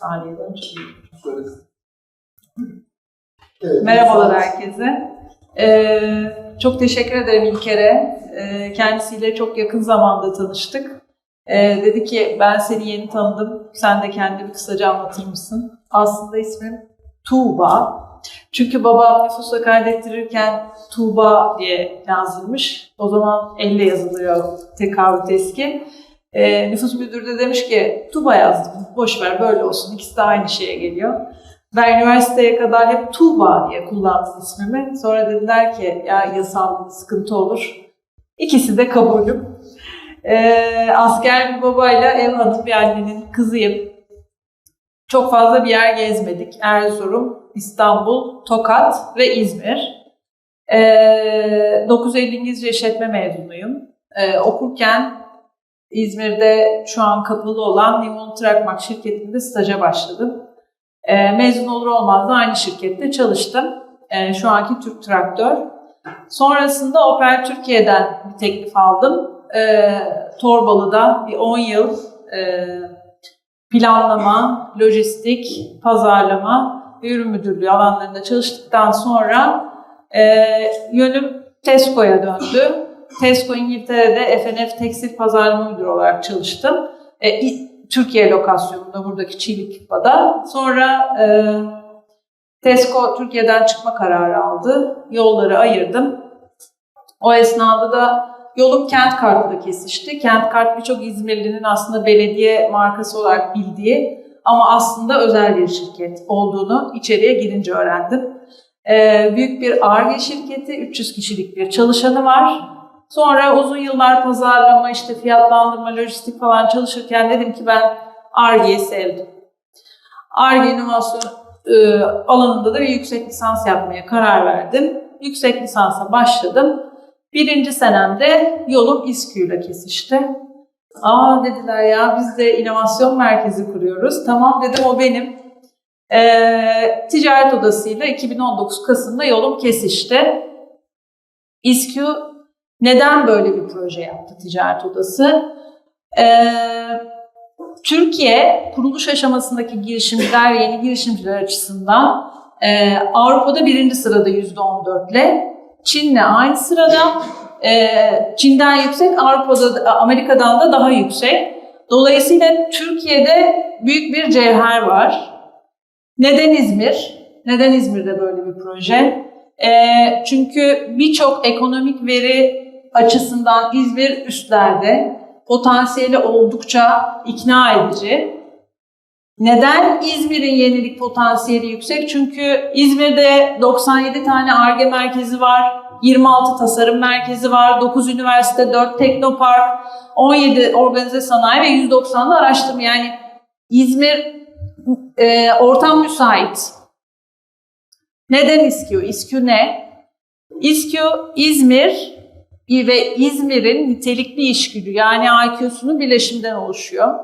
Saniyeden çıkıyor. Evet, Merhabalar herkese. Ee, çok teşekkür ederim İlker'e. Ee, kendisiyle çok yakın zamanda tanıştık. Ee, dedi ki ben seni yeni tanıdım. Sen de kendini kısaca anlatır mısın? Aslında ismim Tuğba. Çünkü babam nüfusa kaydettirirken Tuğba diye yazdırmış. O zaman elle yazılıyor tekavüt eski. Ee, nüfus müdürü de demiş ki Tuğba yazdım. Boş ver böyle olsun. İkisi de aynı şeye geliyor. Ben üniversiteye kadar hep Tuğba diye kullandım ismimi. Sonra dediler ki ya yasal sıkıntı olur. İkisi de kabulüm. Ee, asker bir babayla ev hanım bir annenin kızıyım. Çok fazla bir yer gezmedik. Erzurum, İstanbul, Tokat ve İzmir. Ee, 9 Eylül İngilizce işletme mezunuyum. Ee, okurken İzmir'de şu an kapalı olan Limon Trakmak şirketinde staja başladım. E, mezun olur olmaz da aynı şirkette çalıştım. E, şu anki Türk Traktör. Sonrasında Opel Türkiye'den bir teklif aldım. E, Torbalı'da bir 10 yıl e, planlama, lojistik, pazarlama ve ürün müdürlüğü alanlarında çalıştıktan sonra e, yönüm Tesco'ya döndü. Tesco İngiltere'de FNF Tekstil Pazarlama Müdürü olarak çalıştım. E, Türkiye lokasyonunda buradaki Çiğlik Kupa'da. Sonra e, Tesco Türkiye'den çıkma kararı aldı. Yolları ayırdım. O esnada da yolum Kent Kart'la kesişti. Kent Kart birçok İzmirli'nin aslında belediye markası olarak bildiği ama aslında özel bir şirket olduğunu içeriye girince öğrendim. E, büyük bir ARGE şirketi, 300 kişilik bir çalışanı var. Sonra uzun yıllar pazarlama, işte fiyatlandırma, lojistik falan çalışırken dedim ki ben ARGE'yi sevdim. ARGE inovasyon e, alanında da bir yüksek lisans yapmaya karar verdim. Yüksek lisansa başladım. Birinci senemde yolum İSKÜ ile kesişti. Aa dediler ya biz de inovasyon merkezi kuruyoruz. Tamam dedim o benim. E, ticaret odasıyla 2019 Kasım'da yolum kesişti. İSKÜ neden böyle bir proje yaptı ticaret odası? Ee, Türkiye kuruluş aşamasındaki girişimciler, yeni girişimciler açısından e, Avrupa'da birinci sırada yüzde 14 ile, Çin'le aynı sırada, e, Çin'den yüksek, Avrupa'da, Amerika'dan da daha yüksek. Dolayısıyla Türkiye'de büyük bir cevher var. Neden İzmir? Neden İzmir'de böyle bir proje? E, çünkü birçok ekonomik veri açısından İzmir üstlerde potansiyeli oldukça ikna edici. Neden İzmir'in yenilik potansiyeli yüksek? Çünkü İzmir'de 97 tane ARGE merkezi var, 26 tasarım merkezi var, 9 üniversite, 4 teknopark, 17 organize sanayi ve 190'da araştırma. Yani İzmir e, ortam müsait. Neden İSKÜ? İSKÜ ne? İSKÜ İzmir ve İzmir'in nitelikli işgüdü yani IQ'sunun birleşiminden oluşuyor.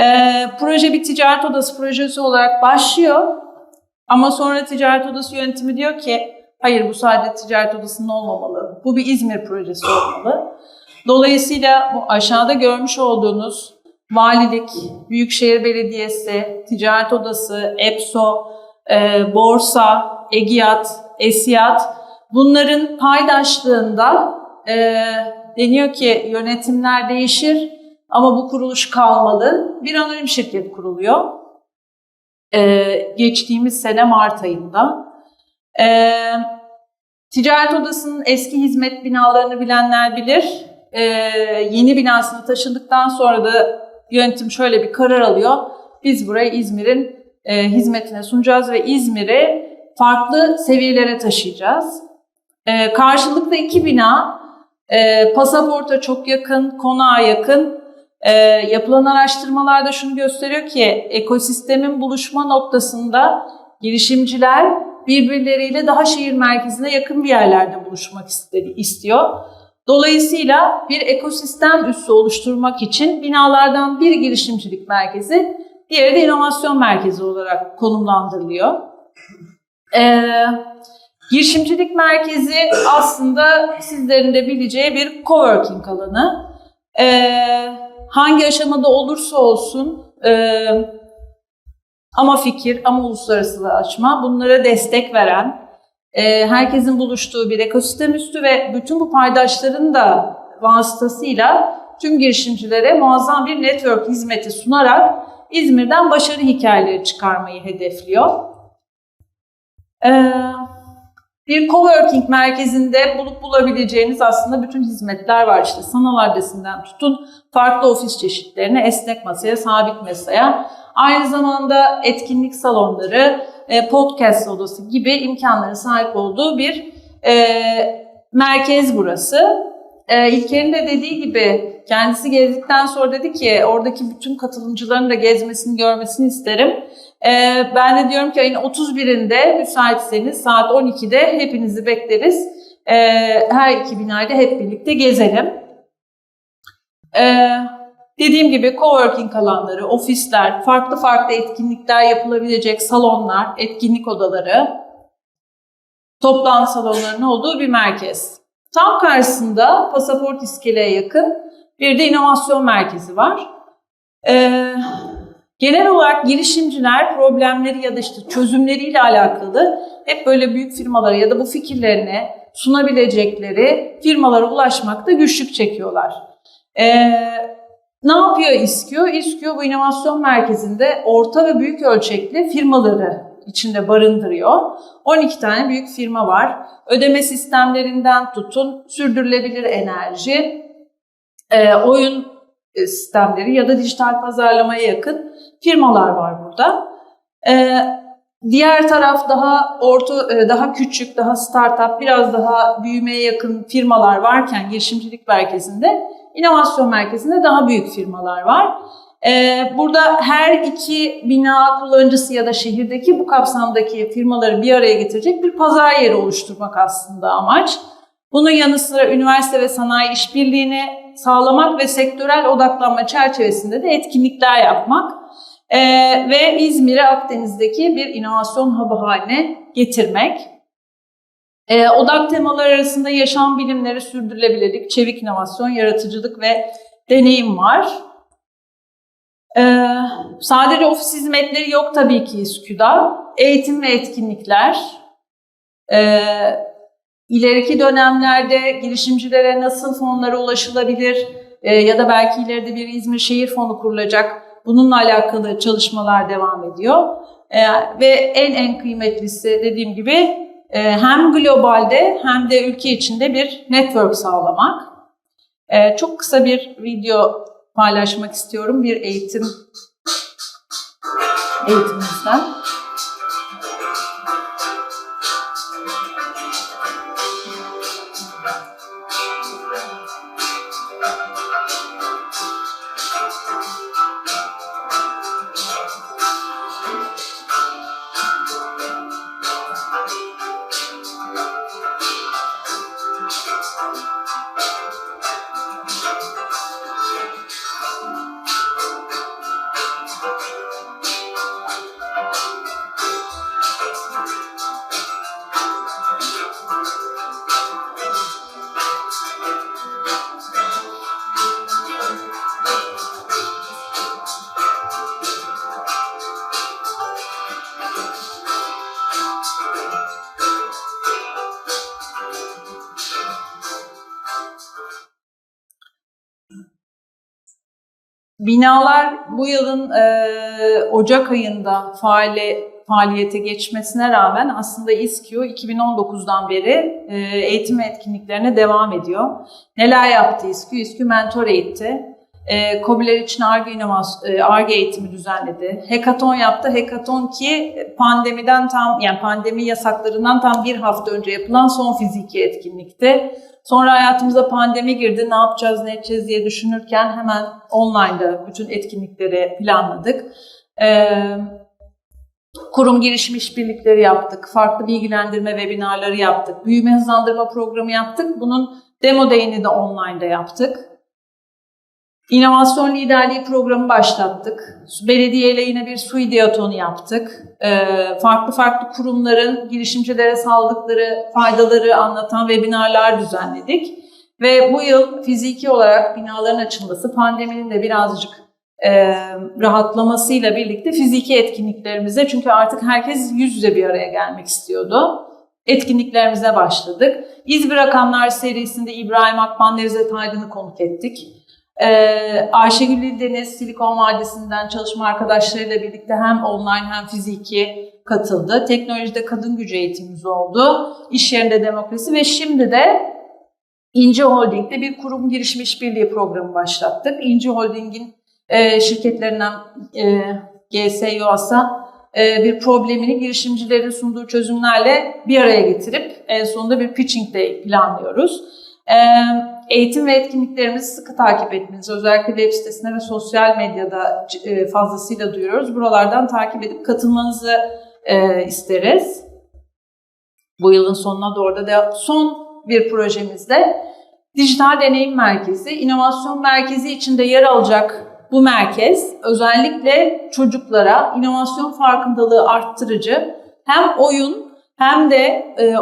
Ee, proje bir ticaret odası projesi olarak başlıyor ama sonra ticaret odası yönetimi diyor ki hayır bu sadece ticaret odasının olmamalı. Bu bir İzmir projesi olmalı. Dolayısıyla bu aşağıda görmüş olduğunuz valilik, Büyükşehir Belediyesi, ticaret odası, EPSO, e, borsa, EGİAT, ESİAT bunların paydaşlığında e, deniyor ki yönetimler değişir ama bu kuruluş kalmalı. Bir anonim şirket kuruluyor. E, geçtiğimiz sene Mart ayında. E, Ticaret Odası'nın eski hizmet binalarını bilenler bilir. E, yeni binasına taşındıktan sonra da yönetim şöyle bir karar alıyor. Biz burayı İzmir'in e, hizmetine sunacağız ve İzmir'i farklı seviyelere taşıyacağız. E, karşılıklı iki bina e, pasaporta çok yakın, konağa yakın. E, yapılan araştırmalarda şunu gösteriyor ki ekosistemin buluşma noktasında girişimciler birbirleriyle daha şehir merkezine yakın bir yerlerde buluşmak istiyor. Dolayısıyla bir ekosistem üssü oluşturmak için binalardan bir girişimcilik merkezi, diğeri de inovasyon merkezi olarak konumlandırılıyor. Ee, girişimcilik merkezi aslında sizlerin de bileceği bir coworking alanı. Ee, hangi aşamada olursa olsun e, ama fikir, ama uluslararasılaşma bunlara destek veren, e, herkesin buluştuğu bir ekosistem üstü ve bütün bu paydaşların da vasıtasıyla tüm girişimcilere muazzam bir network hizmeti sunarak İzmir'den başarı hikayeleri çıkarmayı hedefliyor. Ee, bir coworking merkezinde bulup bulabileceğiniz aslında bütün hizmetler var. İşte sanal adresinden tutun farklı ofis çeşitlerine, esnek masaya, sabit masaya. Aynı zamanda etkinlik salonları, e, podcast odası gibi imkanlara sahip olduğu bir e, merkez burası. E, İlker'in de dediği gibi kendisi gezdikten sonra dedi ki oradaki bütün katılımcıların da gezmesini, görmesini isterim. E, ben de diyorum ki ayın 31'inde müsaitseniz saat 12'de hepinizi bekleriz. E, her iki binayı da hep birlikte gezelim. E, dediğim gibi coworking alanları, ofisler, farklı farklı etkinlikler yapılabilecek salonlar, etkinlik odaları, toplantı salonlarının olduğu bir merkez. Tam karşısında pasaport iskeleye yakın bir de inovasyon merkezi var. Ee, genel olarak girişimciler problemleri ya da işte çözümleriyle alakalı hep böyle büyük firmalara ya da bu fikirlerini sunabilecekleri firmalara ulaşmakta güçlük çekiyorlar. Ee, ne yapıyor İSKİO? İSKİO bu inovasyon merkezinde orta ve büyük ölçekli firmaları içinde barındırıyor. 12 tane büyük firma var. Ödeme sistemlerinden tutun, sürdürülebilir enerji, e, oyun sistemleri ya da dijital pazarlamaya yakın firmalar var burada. E, diğer taraf daha orta, e, daha küçük, daha startup, biraz daha büyümeye yakın firmalar varken girişimcilik merkezinde, inovasyon merkezinde daha büyük firmalar var. Ee, burada her iki bina kullanıcısı ya da şehirdeki bu kapsamdaki firmaları bir araya getirecek bir pazar yeri oluşturmak aslında amaç. Bunun yanı sıra üniversite ve sanayi işbirliğini sağlamak ve sektörel odaklanma çerçevesinde de etkinlikler yapmak ee, ve İzmir'i Akdeniz'deki bir inovasyon hub'ı haline getirmek. Ee, odak temalar arasında yaşam bilimleri, sürdürülebilirlik, çevik inovasyon, yaratıcılık ve deneyim var. Ee, sadece ofis hizmetleri yok tabii ki İSKÜ'da. Eğitim ve etkinlikler. Ee, ileriki dönemlerde girişimcilere nasıl fonlara ulaşılabilir e, ya da belki ileride bir İzmir Şehir Fonu kurulacak. Bununla alakalı çalışmalar devam ediyor. Ee, ve en en kıymetlisi dediğim gibi e, hem globalde hem de ülke içinde bir network sağlamak. Çok kısa bir video paylaşmak istiyorum bir eğitim eğitimimizden. Binalar bu yılın e, Ocak ayında faale, faaliyete geçmesine rağmen aslında İSKİO 2019'dan beri e, eğitim etkinliklerine devam ediyor. Neler yaptı İSKİO? İSKİO mentor eğitti. E, COBİ'ler için ARGE eğitimi düzenledi. Hackathon yaptı. Hackathon ki pandemiden tam yani pandemi yasaklarından tam bir hafta önce yapılan son fiziki etkinlikti. Sonra hayatımıza pandemi girdi. Ne yapacağız, ne edeceğiz diye düşünürken hemen online'da bütün etkinlikleri planladık. Ee, kurum girişim işbirlikleri yaptık. Farklı bilgilendirme webinarları yaptık. Büyüme hızlandırma programı yaptık. Bunun demo dayini de online'da yaptık. İnovasyon liderliği programı başlattık. Belediyeyle yine bir su diyatonu yaptık. Ee, farklı farklı kurumların girişimcilere sağladıkları faydaları anlatan webinarlar düzenledik. Ve bu yıl fiziki olarak binaların açılması pandeminin de birazcık e, rahatlamasıyla birlikte fiziki etkinliklerimize çünkü artık herkes yüz yüze bir araya gelmek istiyordu. Etkinliklerimize başladık. İzmir Rakamlar serisinde İbrahim Akman, Nevzat Aydın'ı konuk ettik. Ee, Ayşegül İldeniz Silikon Vadisi'nden çalışma arkadaşlarıyla birlikte hem online hem fiziki katıldı. Teknolojide kadın gücü eğitimimiz oldu. İş yerinde demokrasi ve şimdi de İnci Holding'de bir kurum girişim işbirliği programı başlattık. İnci Holding'in e, şirketlerinden e, GSYOAS'a e, bir problemini girişimcilerin sunduğu çözümlerle bir araya getirip en sonunda bir pitching day planlıyoruz. E, eğitim ve etkinliklerimizi sıkı takip etmenizi özellikle web sitesinde ve sosyal medyada e, fazlasıyla duyuruyoruz. Buralardan takip edip katılmanızı e, isteriz. Bu yılın sonuna doğru da son bir projemizde Dijital Deneyim Merkezi, İnovasyon Merkezi içinde yer alacak bu merkez özellikle çocuklara inovasyon farkındalığı arttırıcı hem oyun hem de e,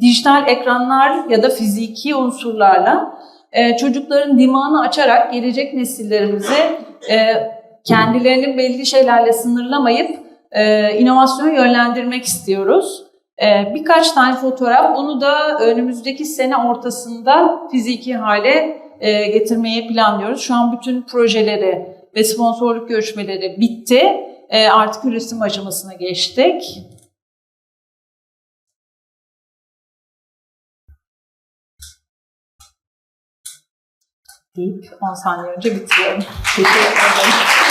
dijital ekranlar ya da fiziki unsurlarla e, çocukların dimağını açarak gelecek nesillerimizi e, kendilerini belli şeylerle sınırlamayıp e, inovasyonu yönlendirmek istiyoruz. E, birkaç tane fotoğraf, bunu da önümüzdeki sene ortasında fiziki hale e, getirmeyi planlıyoruz. Şu an bütün projeleri ve sponsorluk görüşmeleri bitti. E, artık üretim aşamasına geçtik. Deyip 10 saniye önce bitiriyorum. Teşekkür ederim.